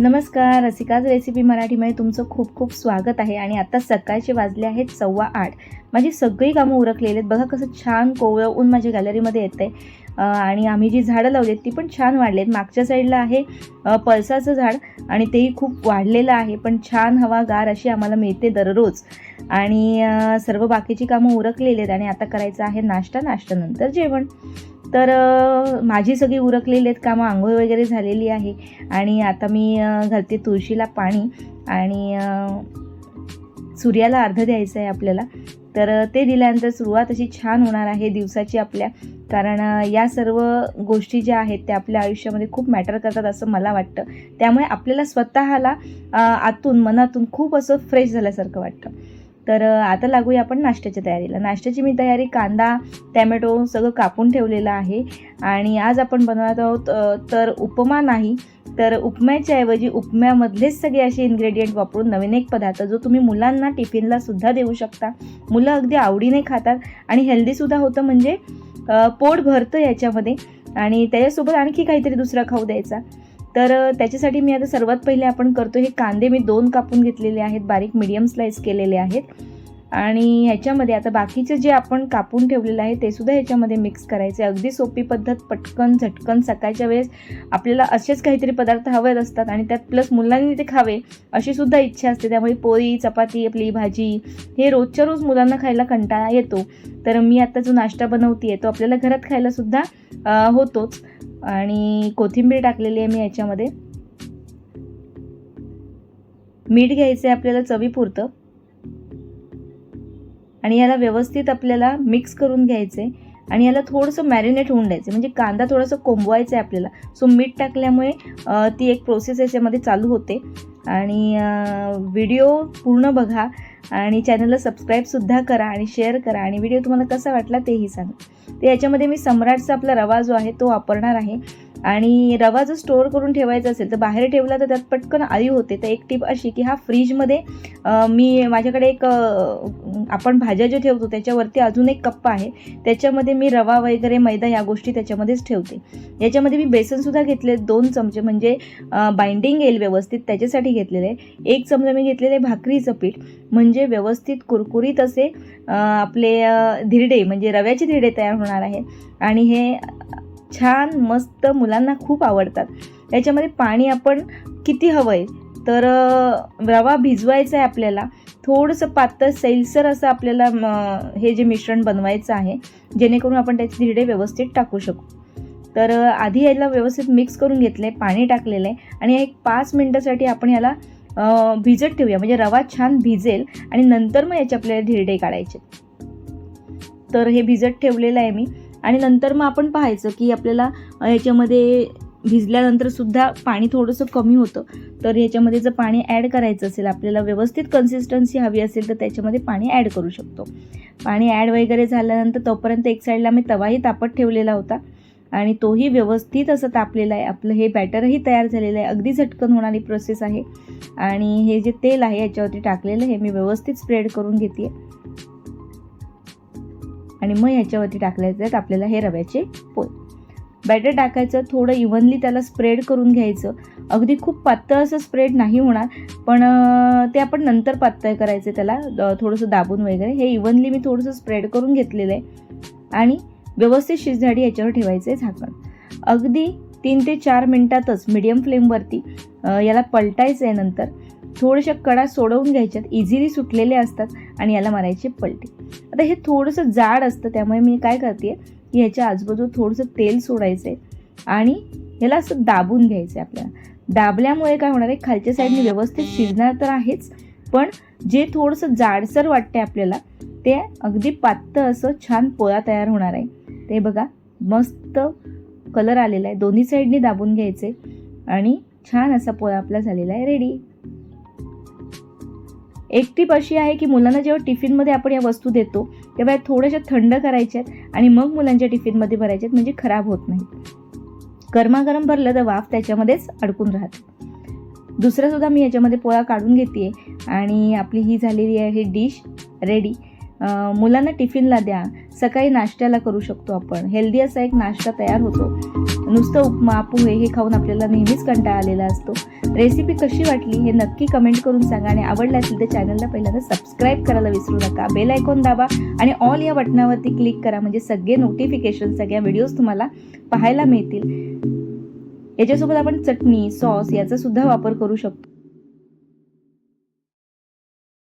नमस्कार रसिकाज रेसिपी मराठीमध्ये तुमचं खूप खूप स्वागत आहे आणि आता सकाळचे वाजले आहेत सव्वा आठ. माझी सगळी कामं उरकलेली आहेत. बघा कसं छान कोवळं ऊन माझ्या गॅलरीमध्ये येतं आहे आणि आम्ही जी झाडं लावली आहेत ती पण छान वाढली आहेत. मागच्या साईडला आहे पळसाचं झाड आणि तेही खूप वाढलेलं आहे. पण छान हवागार अशी आम्हाला मिळते दररोज. आणि सर्व बाकीची कामं उरकलेली आहेत आणि आता करायचं आहे नाश्ता. नाश्त्यानंतर जेवण. तर माझी सगळी उरकलेली आहेत कामं आंघोळ वगैरे झालेली आहे. आणि आता मी घालते तुळशीला पाणी आणि सूर्याला अर्ध द्यायचं आहे आपल्याला. तर ते दिल्यानंतर सुरुवात अशी छान होणार आहे दिवसाची आपल्या. कारण या सर्व गोष्टी ज्या आहेत त्या आपल्या आयुष्यामध्ये खूप मॅटर करतात असं मला वाटतं. त्यामुळे आपल्याला स्वतःला आतून मनातून खूप असं फ्रेश झाल्यासारखं वाटतं. तर आता लागूया आपण नाश्त्याच्या तयारीला. नाश्त्याची मी तयारी कांदा टॅमॅटो सगळं कापून ठेवलेलं आहे. आणि आज आपण बनवत आहोत तर उपमा नाही तर उपम्याच्या ऐवजी उपम्यामधलेच सगळे असे इन्ग्रेडियंट वापरून नवीन एक पदार्थ जो तुम्ही मुलांना टिफिनला सुद्धा देऊ शकता. मुलं अगदी आवडीने खातात आणि हेल्दीसुद्धा होतं म्हणजे पोट भरतं याच्यामध्ये. आणि त्याच्यासोबत आणखी काहीतरी दुसरा खाऊ द्यायचा. तर त्याच्यासाठी मी आता सर्वात पहिले आपण करतो हे कांदे मी दोन कापून घेतलेले आहेत बारीक मिडियम स्लाईस केलेले आहेत. आणि ह्याच्यामध्ये आता बाकीचे जे आपण कापून ठेवलेलं आहे ते सुद्धा ह्याच्यामध्ये मिक्स करायचे. अगदी सोपी पद्धत पटकन झटकन सकाळच्या वेळेस आपल्याला असेच काहीतरी पदार्थ हवे असतात आणि त्यात प्लस मुलांनी ते खावे अशी सुद्धा इच्छा असते. त्यामुळे पोळी चपाती आपली भाजी हे रोजच्या रोज मुलांना खायला कंटाळा येतो. तर मी आता जो नाश्ता बनवते तो आपल्याला घरात खायला सुद्धा होतोच. आणि कोथिंबीर टाकलेली आहे मी याच्यामध्ये. मीठ घ्यायचं आहे आपल्याला चवीपुरतं. आणि याला व्यवस्थित आपल्याला मिक्स करून घ्यायचं आहे आणि याला थोडंसं मॅरिनेट होऊन द्यायचं म्हणजे कांदा थोडंसं कोंबवायचा आहे आपल्याला. सो मीठ टाकल्यामुळे ती एक प्रोसेस याच्यामध्ये चालू होते. आणि व्हिडिओ पूर्ण बघा. आणि चॅनलला सबस्क्राईबसुद्धा करा आणि शेअर करा. आणि व्हिडिओ तुम्हाला कसा वाटला तेही सांगा. तर याच्यामध्ये मी सम्राटचा आपला रवा जो आहे तो वापरणार आहे. आणि रवा जर स्टोअर करून ठेवायचा असेल तर बाहेर ठेवला तर त्यात पटकन आळी होते. तर एक टीप अशी की हा फ्रीजमध्ये मी माझ्याकडे एक आपण भाज्या जे ठेवतो त्याच्यावरती अजून एक कप्पा आहे. त्याच्यामध्ये मी रवा वगैरे मैदा या गोष्टी त्याच्यामध्येच ठेवते. याच्यामध्ये मी बेसनसुद्धा घेतले दोन चमचे. म्हणजे बाइंडिंग येईल व्यवस्थित त्याच्यासाठी घेतलेले आहे एक चमचा मी घेतलेले आहे भाकरीचं पीठ. म्हणजे व्यवस्थित कुरकुरीत असे आपले धिरडे म्हणजे रव्याचे धिरडे तयार होणार आहे आणि हे छान मस्त मुलांना खूप आवडतात. याच्यामध्ये पाणी आपण किती हवं आहे तर रवा भिजवायचा आहे आपल्याला. थोडंसं पातळ सैलसर असं आपल्याला हे जे मिश्रण बनवायचं आहे जेणेकरून आपण त्याचे धिरडे व्यवस्थित टाकू शकू. तर आधी याला व्यवस्थित मिक्स करून घेतलं आहे पाणी टाकलेलं आहे आणि एक पाच मिनटासाठी आपण याला भिजत ठेवूया. म्हणजे रवा छान भिजेल आणि नंतर मग याचे आपल्याला धिरडे काढायचे. तर हे भिजत ठेवलेलं आहे मी. आणि नंतर मग आपण पाहायचं की आपल्याला याच्यामध्ये भिजल्यानंतर सुद्धा पाणी थोडंसं कमी होतं. तर ह्याच्यामध्ये जर पाणी ॲड करायचं असेल आपल्याला व्यवस्थित कन्सिस्टन्सी हवी असेल तर त्याच्यामध्ये पाणी ॲड करू शकतो. पाणी ॲड वगैरे झाल्यानंतर तोपर्यंत एक साईडला मी तवाही तापत ठेवलेला होता. आणि तोही व्यवस्थित असं तापलेला आहे. आपलं हे बॅटरही तयार झालेलं आहे. अगदी झटकन होणारी प्रोसेस आहे. आणि हे जे तेल आहे याच्यावरती टाकलेलं हे मी व्यवस्थित स्प्रेड करून घेते. आणि मग याच्यावरती टाकल्याचे आहेत आपल्याला हे रव्याचे पोळ बॅटर टाकायचं थोडं इव्हनली त्याला स्प्रेड करून घ्यायचं. अगदी खूप पातळ असं स्प्रेड नाही होणार पण ते आपण नंतर पातळ करायचं त्याला थोडंसं दाबून वगैरे. हे इव्हनली मी थोडंसं स्प्रेड करून घेतलेलं आहे. आणि व्यवस्थित शिजझाडी याच्यावर ठेवायचं आहे झाकण. अगदी तीन ते चार मिनटातच मिडियम फ्लेमवरती याला पलटायचं आहे नंतर. थोड्याशा कडा सोडवून घ्यायच्यात इझिली सुटलेले असतात आणि याला मारायचे पलटे. आता हे थोडंसं जाड असतं त्यामुळे मी काय करते की ह्याच्या आजूबाजूला थोडंसं तेल सोडायचं आहे आणि ह्याला असं दाबून घ्यायचं आहे आपल्याला. दाबल्यामुळे काय होणार आहे खालच्या साईडने व्यवस्थित शिजणार तर आहेच पण जे थोडंसं जाडसर वाटते आपल्याला ते अगदी पातळ असं छान पोळा तयार होणार आहे. ते बघा मस्त कलर आलेला आहे. दोन्ही साईडनी दाबून घ्यायचे आणि छान असा पोळा आपला झालेला आहे. रेडी एक टीप अशी आहे की मुलांना जेव्हा टिफिनमध्ये आपण या वस्तू देतो तेव्हा या थोड्याशा थंड करायच्यात आणि मग मुलांच्या टिफिनमध्ये भरायच्यात म्हणजे खराब होत नाही गरमागरम भरलं तर वाफ त्याच्यामध्येच अडकून राहते. दुसरंसुद्धा मी याच्यामध्ये पोळा काढून घेते आणि आपली ही झालेली आहे ही डिश रेडी मुलांना टिफिनला द्या. सकाळी नाश्त्याला करू शकतो आपण. हेल्दी असा एक नाश्ता तयार होतो. नुसतं उपमा पोहे हे खाऊन आपल्याला नेहमीच कंटाळा आलेला असतो. रेसिपी कशी वाटली हे नक्की कमेंट करून सांगा आणि आवडलं असेल तर चॅनलला पहिल्यांदा सबस्क्राईब करायला विसरू नका. बेल आयकॉन दाबा आणि ऑल या बटनावरती क्लिक करा. म्हणजे सगळे नोटिफिकेशन सगळ्या व्हिडिओज तुम्हाला पाहायला मिळतील. याच्यासोबत आपण चटणी सॉस याचा सुद्धा वापर करू शकतो.